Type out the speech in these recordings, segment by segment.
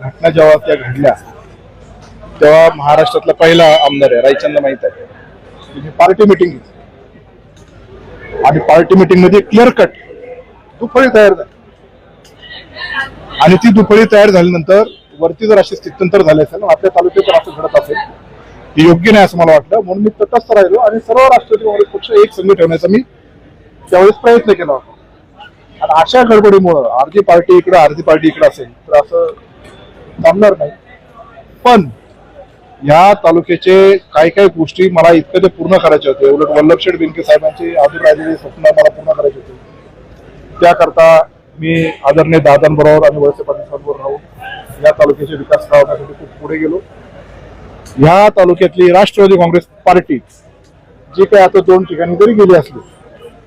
घटना जेव्हा त्या घडल्या तेव्हा महाराष्ट्रातला पहिला आमदार आहे रायचंद माहीत आहे. म्हणजे पार्टी मिटिंग आणि पार्टी मिटिंगमध्ये क्लिअर कट दुफळी तयार झाली. आणि ती दुफळी तयार झाल्यानंतर वरती जर अशी स्थित्यंतर झाले असेल आपल्या तालुक्यात जर असं घडत असेल हे योग्य नाही असं मला वाटलं. म्हणून मी तटस्थ राहिलो आणि सर्व राष्ट्रवादी काँग्रेस पक्ष एक संघ ठेवण्याचा मी त्यावेळेस प्रयत्न केला होता. आणि अशा गडबडीमुळं अर्धी पार्टी इकडं अर्धी पार्टी इकडं असेल तर असं थांबणार नाही. पण या तालुक्याचे काही काही गोष्टी मला इतकं ते पूर्ण करायचे होते. उलट वल्लभशेठ बेनके साहेबांचे अधूर राहिलेले स्वप्न मला पूर्ण करायचे होते. त्याकरता मी आदरणीय दादांबरोबर आणि वळसे पाटील राहून या तालुक्याचे विकास करण्यासाठी खूप पुढे गेलो. या तालुक्यातली राष्ट्रवादी काँग्रेस पार्टी जी काही आता दोन ठिकाणी जरी गेली असली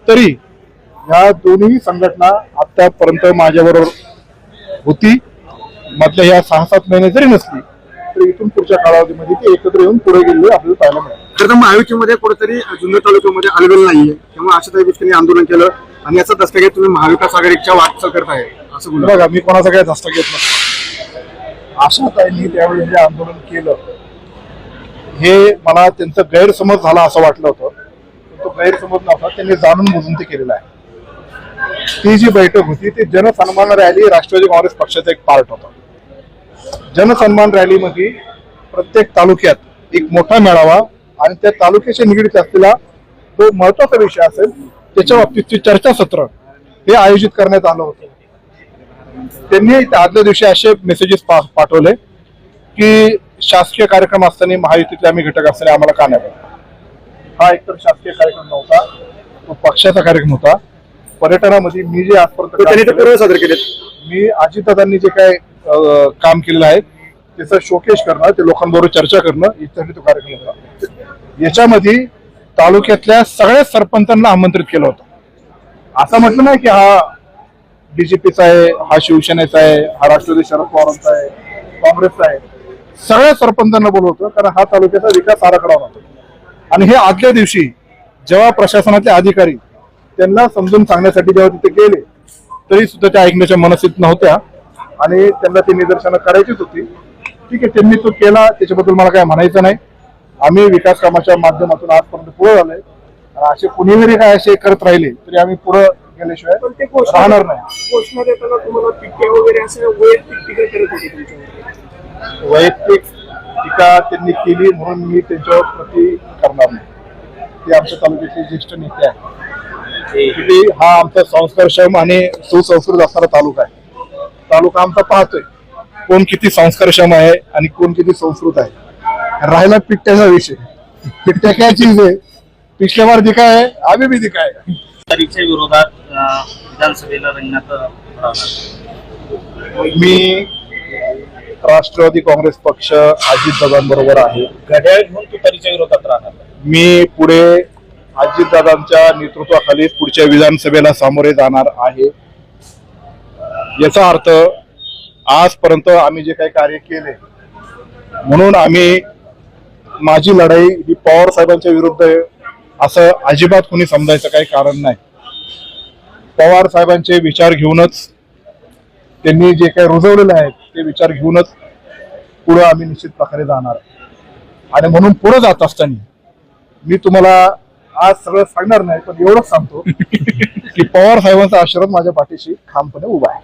तरी या दोन्ही संघटना आतापर्यंत माझ्याबरोबर होती. मधल्या या सहा सात महिने जरी नसली तरी इथून पुढच्या कालावधीमध्ये ती एकत्र येऊन पुढे गेलेली आपल्याला पाहायला मिळेल. खरं तर महायुतीमध्ये कुठेतरी जुन्नर तालुक्यामध्ये आलेलं नाहीये. त्यामुळे अशा काही गोष्टींनी आंदोलन केलं आणि याचा दस्तक तुम्ही महाविकास आघाडीच्या वाटचाल करत आहे असं बोलू बघा मी कोणाचा काही धस्ता घेत नसतो आशाताईंनी त्यावेळी जे आंदोलन केलं हे मला त्यांचं गैरसमज झाला असं वाटलं होतं. तो गैरसमज नव्हता त्यांनी जाणून बुजून ते केलेला आहे. ती जी बैठक होती ती जनसन्मान रॅली राष्ट्रवादी काँग्रेस पक्षाचा एक पार्ट होता. जनसन्मान रॅलीमध्ये प्रत्येक तालुक्यात एक मोठा मेळावा आणि त्या तालुक्याशी निगडीत असलेला जो महत्त्वाचा विषय असेल त्याच्या बाबतीतची चर्चासत्र हे आयोजित करण्यात आलं होतं. त्यांनी त्या आदल्या दिवशी असे मेसेजेस पाठवले की शासकीय कार्यक्रम असताना महायुतीतले आम्ही घटक असताना आम्हाला का नाही? हा एकतर शासकीय कार्यक्रम नव्हता तो पक्षाचा कार्यक्रम होता. पर्यटनामध्ये मी जे आजपर्यंत केलं- सादर केलेत? मी अजितदादांनी जे काय काम केलेलं आहे त्याचा शोकेश करणं ते लोकांबरोबर चर्चा करणं याच्यासाठी तो कार्यक्रम होता. याच्यामध्ये तालुक्यातल्या सगळ्या सरपंचांना आमंत्रित केलं होतं. असं म्हटलं नाही की हा बीजेपीचा आहे हा शिवसेनेचा आहे हा राष्ट्रवादी शरद पवारांचा आहे काँग्रेसचा आहे. सगळ्या सरपंचांना बोलवतो कारण हा तालुक्याचा विकास आराखडा होता. आणि हे आदल्या दिवशी जेव्हा प्रशासनाचे अधिकारी त्यांना समजून सांगण्यासाठी जेव्हा तिथे गेले तरी सुद्धा त्या ऐकण्याच्या मनस्थित नव्हत्या. आणि त्यांना ती निदर्शनं करायचीच होती. ठीक आहे त्यांनी तो केला. त्याच्याबद्दल मला काय म्हणायचं नाही. आम्ही विकास कामाच्या माध्यमातून आजपर्यंत पुढे झालोय आणि असे कुणी जरी काय असे करत राहिले तरी आम्ही पुढे गेल्याशिवाय राहणार नाही. वैयक्तिक टीका त्यांनी केली म्हणून मी त्यांच्यावर प्रति करणार नाही. ते आमच्या तालुक्यातले ज्येष्ठ नेते आहे हा आमचा संस्कारक्षम आणि सुसंस्कृत असणारा तालुका आहे. तालुका आमचा पाहतोय. कोण किती संस्कारक्षम आहे आणि कोण किती संस्कृत आहे? राहिला पिट्ट्याचा विषय. पिट्ट्या काय चीज आहे पिछल्या बार दिखाय आहे? आम्ही भी दिखाय तरीच्या विरोधात अं, विधानसभेला रंगण्यात मी राष्ट्रवादी काँग्रेस पक्ष अजितदादांबरोबर आहे. घड्याळ घेऊन तुतारीच्या विरोधात राहणार. मी पुढे अजितदादांच्या नेतृत्वाखाली पुढच्या विधानसभेला सामोरे जाणार आहे. याचा अर्थ आजपर्यंत आम्ही जे काही कार्य केले म्हणून आम्ही माझी लढाई ही पवार साहेबांच्या विरुद्ध आहे असं अजिबात कोणी समजायचं काही कारण नाही. पवार साहेबांचे विचार घेऊनच त्यांनी जे काही रुजवलेले आहेत ते विचार घेऊनच पुढं आम्ही निश्चित प्रकारे जाणार. आणि म्हणून पुढे जात असताना मी तुम्हाला आज सगळं सांगणार नाही पण एवढंच सांगतो की पवार साहेबांचा आशीर्वाद माझ्या पाठीशी ठामपणे उभा आहे.